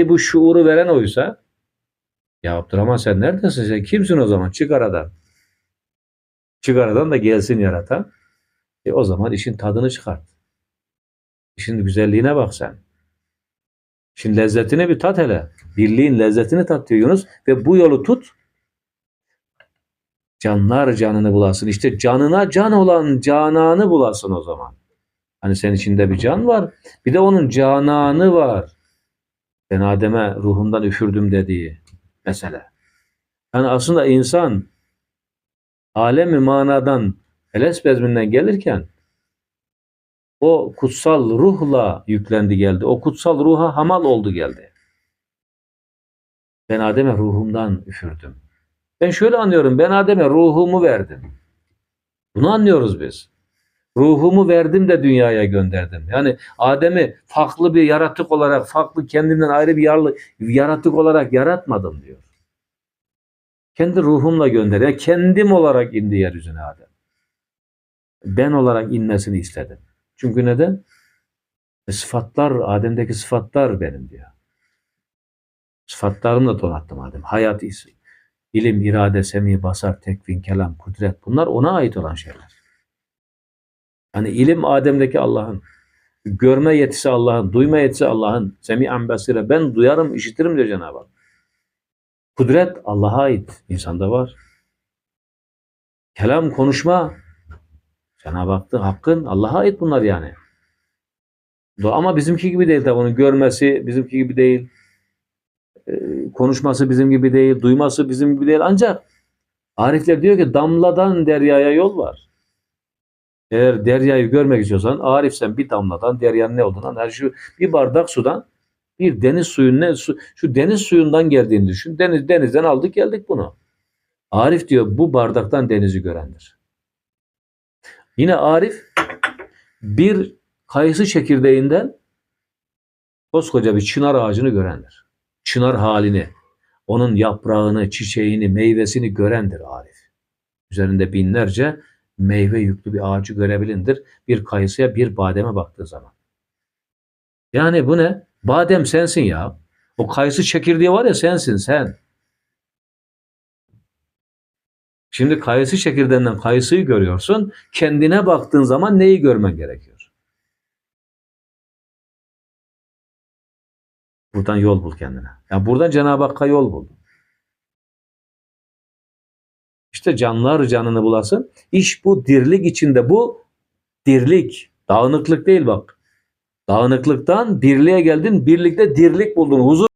E bu şuuru veren oysa ya Abdurrahman sen neredesin? Sen kimsin o zaman? Çık aradan. Çık aradan da gelsin yaratan. E o zaman işin tadını çıkart. İşin güzelliğine bak sen. Şimdi lezzetini bir tat hele. Birliğin lezzetini tat diyor Yunus. Ve bu yolu tut. Canlar canını bulasın. İşte canına can olan cananı bulasın o zaman. Hani senin içinde bir can var. Bir de onun cananı var. Ben Adem'e ruhumdan üfürdüm dediği mesele. Yani aslında insan alemi manadan Heles bezminden gelirken o kutsal ruhla yüklendi geldi. O kutsal ruha hamal oldu geldi. Ben Adem'e ruhumdan üfürdüm. Ben şöyle anlıyorum. Ben Adem'e ruhumu verdim. Bunu anlıyoruz biz. Ruhumu verdim de dünyaya gönderdim. Yani Adem'i farklı bir yaratık olarak, farklı kendinden ayrı bir yarlı, yaratık olarak yaratmadım diyor. Kendi ruhumla gönder. Yani kendim olarak indi yeryüzüne Adem. Ben olarak inmesini istedim. Çünkü neden? E, sıfatlar, Adem'deki sıfatlar benim diyor. Sıfatlarımla donattım Adem. Hayat, ilim, irade, semi, basar, tekvin, kelam, kudret. Bunlar ona ait olan şeyler. Hani ilim Adem'deki Allah'ın. Görme yetisi Allah'ın. Duyma yetisi Allah'ın. Semi'an basire. Ben duyarım, işitirim diyor Cenab-ı Hak. Kudret Allah'a ait. insanda var. Kelam, konuşma Cenab-ı Hak'tı, hakkın Allah'a ait bunlar yani. Ama bizimki gibi değil tabi onun görmesi bizimki gibi değil. Ee, konuşması bizim gibi değil, duyması bizim gibi değil. Ancak Arifler diyor ki damladan deryaya yol var. Eğer deryayı görmek istiyorsan Arifsen bir damladan deryanın ne olduğundan her şu bir bardak sudan bir deniz suyun ne su, şu deniz suyundan geldiğini düşün. Deniz denizden aldık geldik bunu. Arif diyor bu bardaktan denizi görendir. Yine Arif bir kayısı çekirdeğinden koskoca bir çınar ağacını görendir. Çınar halini, onun yaprağını, çiçeğini, meyvesini görendir Arif. Üzerinde binlerce meyve yüklü bir ağacı görebilindir. Bir kayısıya, bir bademe baktığı zaman. Yani bu ne? Badem sensin ya. O kayısı çekirdeği var ya sensin sen. Şimdi kayısı çekirdeğinden kayısıyı görüyorsun. Kendine baktığın zaman neyi görmen gerekiyor? Buradan yol bul kendine. Yani buradan Cenab-ı Hakk'a yol bul. İşte canlar canını bulasın. İş bu dirlik içinde bu dirlik. Dağınıklık değil bak. Dağınıklıktan birliğe geldin. Birlikte dirlik buldun. Huzur